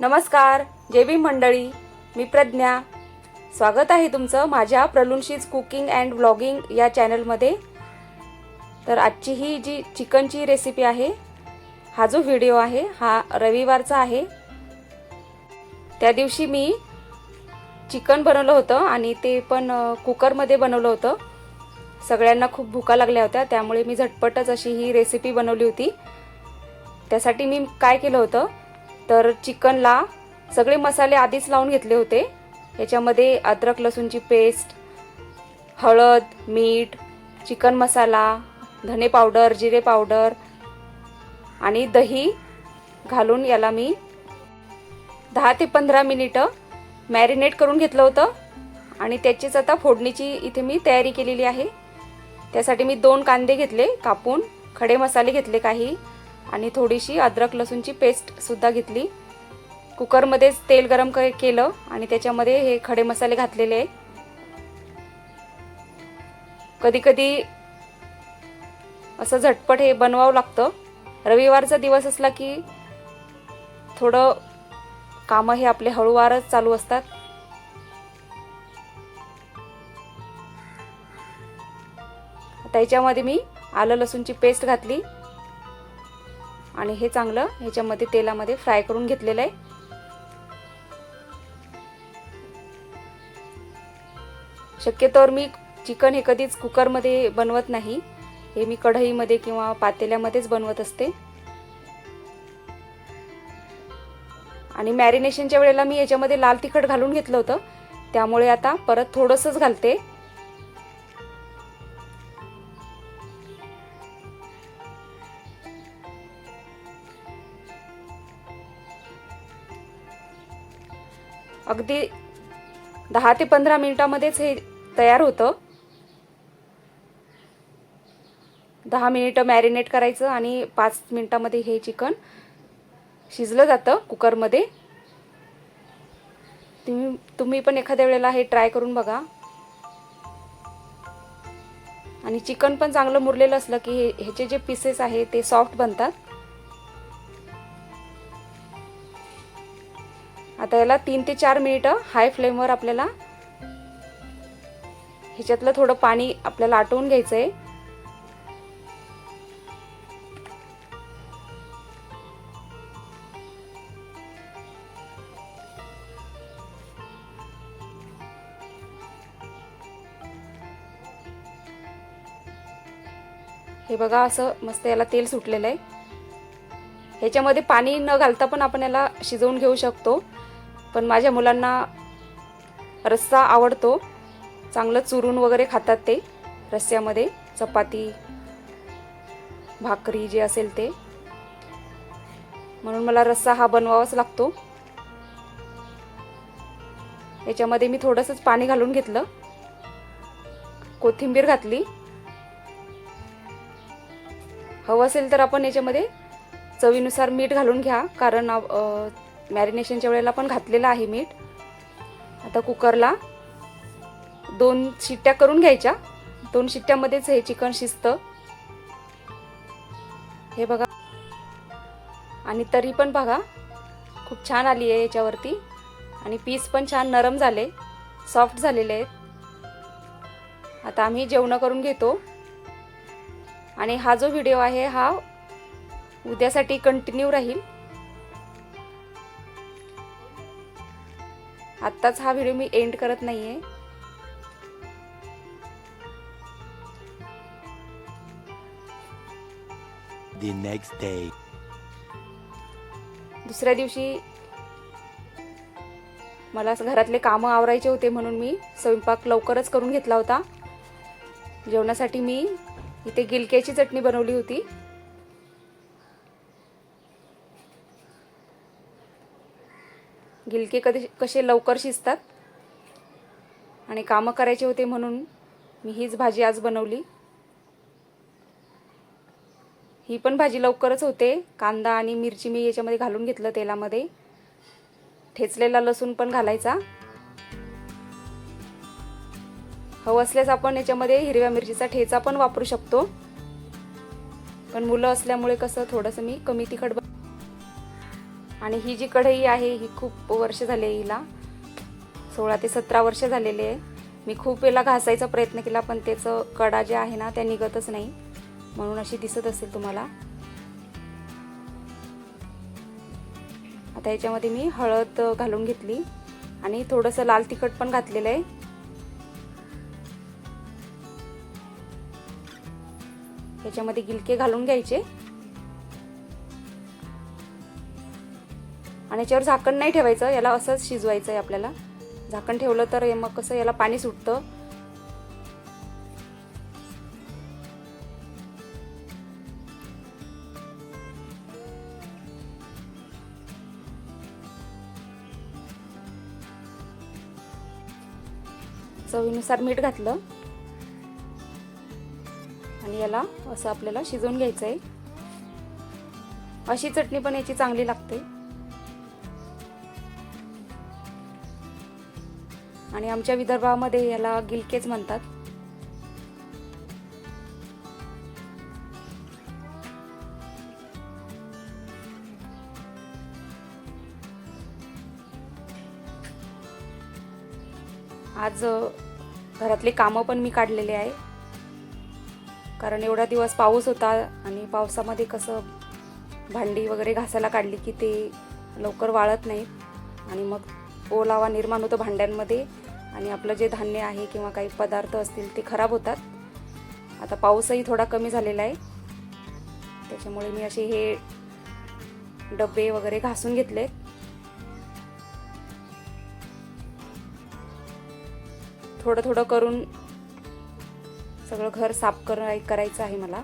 नमस्कार जे भीम मंडळी. मी प्रज्ञा. स्वागत आहे तुमचं माझ्या प्रलुनशीज कुकिंग अँड ब्लॉगिंग या चॅनलमध्ये. तर आजची ही जी चिकनची रेसिपी आहे हा जो व्हिडिओ आहे हा रविवारचा आहे. त्या दिवशी मी चिकन बनवलं होतं आणि ते पण कुकरमध्ये बनवलं होतं. सगळ्यांना खूप भुका लागल्या होत्या त्यामुळे मी झटपटच अशी ही रेसिपी बनवली होती. त्यासाठी मी काय केलं होतं तर चिकनला सगळे मसाले आधीच लावून घेतले होते. याच्यामध्ये अद्रक लसूणची पेस्ट हळद मीठ चिकन मसाला धने पावडर जिरे पावडर आणि दही घालून याला मी दहा ते पंधरा मिनिटं मॅरिनेट करून घेतलं होतं. आणि त्याचीच आता फोडणीची इथे मी तयारी केलेली आहे. त्यासाठी मी दोन कांदे घेतले कापून खडे मसाले घेतले काही. आणि थोडीशी अद्रक लसूणची पेस्टसुद्धा घेतली. कुकरमध्येच तेल गरम क- केलं आणि त्याच्यामध्ये हे खडे मसाले घातलेले आहे कधीकधी असं झटपट हे बनवावं लागतं. रविवारचा दिवस असला की थोडं कामं हे आपले हळूवारच चालू असतात. त्याच्यामध्ये मी आलं लसूणची पेस्ट घातली. आणि हे चांगलं ह्याच्यामध्ये तेलामध्ये फ्राय करून घेतलेलं आहे. शक्यतोवर मी चिकन हे कधीच कुकरमध्ये बनवत नाही. हे मी कढईमध्ये किंवा पातेल्यामध्येच बनवत असते. आणि मॅरिनेशनच्या वेळेला मी याच्यामध्ये लाल तिखट घालून घेतलं होतं. त्यामुळे आता परत थोडंसंच घालते. अगदी दहा ते पंधरा मिनिटामध्येच हे तयार होतं. दहा मिनिटं मॅरिनेट करायचं आणि पाच मिनिटामध्ये हे चिकन शिजलं जातं कुकरमध्ये. तुम्ही तुम्ही पण एखाद्या वेळेला हे ट्राय करून बघा. आणि चिकन पण चांगलं मुरलेलं असलं की हे ह्याचे जे पीसेस आहे ते सॉफ्ट बनतात. आता याला तीन ते चार मिनिटं हाय फ्लेमवर आपल्याला ह्याच्यातलं थोडं पाणी आपल्याला आटवून घ्यायचं आहे हे बघा असं मस्त याला तेल सुटलेलं आहे ह्याच्यामध्ये पाणी न घालता पण आपण याला शिजवून घेऊ शकतो. पण माझ्या मुलांना रस्सा आवडतो. चांगलं चुरून वगैरे खातात ते. रस्स्यामध्ये चपाती भाकरी जे असेल ते. म्हणून मला रस्सा हा बनवावाच लागतो. याच्यामध्ये मी थोडंसंच पाणी घालून घेतलं. कोथिंबीर घातली. हवं असेल तर आपण याच्यामध्ये चवीनुसार मीठ घालून घ्या. कारण मॅरिनेशनच्या वेळेला पण घातलेलं आहे मीठ. आता कुकरला दोन शिट्ट्या करून घ्यायच्या. दोन शिट्ट्यामध्येच हे चिकन शिजतं. हे बघा. आणि तरी पण बघा खूप छान आली आहे याच्यावरती. आणि पीस पण छान नरम झाले सॉफ्ट झालेले आहेत. आता आम्ही जेवणं करून घेतो. आणि हा जो व्हिडिओ आहे हा उद्यासाठी कंटिन्यू राहील. आत्ताच हा व्हिडिओ मी एंड करत नाही आहे the next day. दुसऱ्या दिवशी मला घरातले कामं आवरायचे होते म्हणून मी स्वयंपाक लवकरच करून घेतला होता. जेवणासाठी मी इथे गिलक्याची चटणी बनवली होती. गिलके कधी कसे लवकर शिजतात? आणि कामं करायचे होते म्हणून मी हीच भाजी आज बनवली. ही पण भाजी लवकरच होते. कांदा आणि मिरची मी याच्यामध्ये घालून घेतलं तेलामध्ये. ठेचलेला लसूण पण घालायचा. हवं असल्यास आपण याच्यामध्ये हिरव्या मिरचीचा ठेचा पण वापरू शकतो. पण मुलं असल्यामुळे कसं थोडंसं मी कमी तिखट ब- आणि ही जी कढई आहे ही खूप वर्ष झाले हिला. सोळा ते सतरा वर्ष झालेले आहे. मी खूप वेळेला घासायचा प्रयत्न केला पण त्याचं कडा जे आहे ना त्या निघतच नाही. म्हणून अशी दिसत असेल तुम्हाला. आता याच्यामध्ये मी हळद घालून घेतली आणि थोडंसं लाल तिखट पण घातलेलं आहे. याच्यामध्ये गिलके घालून घ्यायचे. आणि याच्यावर झाकण नाही ठेवायचं याला असंच शिजवायचं आहे आपल्याला. झाकण ठेवलं तर हे मग कसं याला पाणी सुटतं. चवीनुसार मीठ घातलं. आणि याला असं आपल्याला शिजवून घ्यायचं आहे अशी चटणी पण याची चांगली लागते. आणि आमच्या विदर्भामध्ये याला गिलकेच म्हणतात. आज घरातले कामं पण मी काढलेले आहे. कारण एवढा दिवस पाऊस होता आणि पावसामध्ये कसं भांडी वगैरे घासायला काढली की ते लवकर वाळत नाहीत. आणि मग ओलावा निर्माण होतो भांड्यांमध्ये. आणि आपलं जे धान्य आहे किंवा काही पदार्थ असतील ते खराब होतात. आता पाऊसही थोडा कमी झालेला आहे. त्याच्यामुळे मी असे हे डबे वगैरे घासून घेतले. थोडं थोडं करून सगळं घर साफ कराय करायचं आहे मला.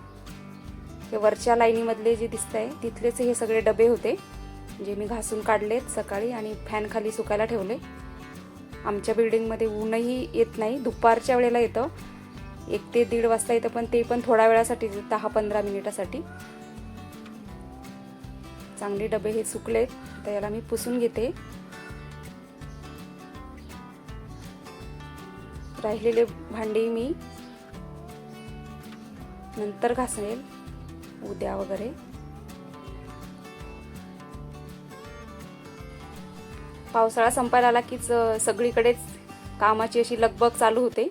हे वरच्या लाईनीमधले जे दिसत आहे तिथलेच हे सगळे डबे होते. जे मी घासून काढलेत सकाळी आणि फॅन खाली सुकायला ठेवले. आमच्या बिल्डिंगमध्ये ऊनही येत नाही. दुपारच्या वेळेला येतं. एक ते दीड वाजता येतं पण ते पण थोड्या वेळासाठी दहा पंधरा मिनिटासाठी. चांगले डबे हे सुकलेत तर याला मी पुसून घेते. राहिलेले भांडी मी नंतर घासेल उद्या वगैरे. पावसाळा संपायला आला कीच सगळीकडेच कामाची अशी लगबग चालू होते.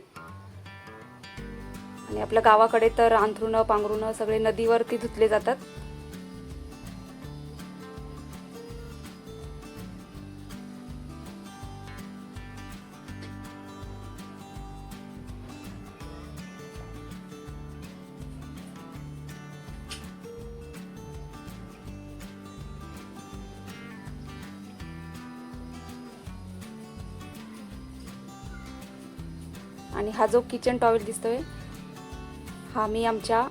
आणि आपल्या गावाकडे तर अंथरुणं पांघरुणं सगळे नदीवरती धुतले जातात. आणि हा जो किचन टॉवेल दिसतोय हा मी आमच्या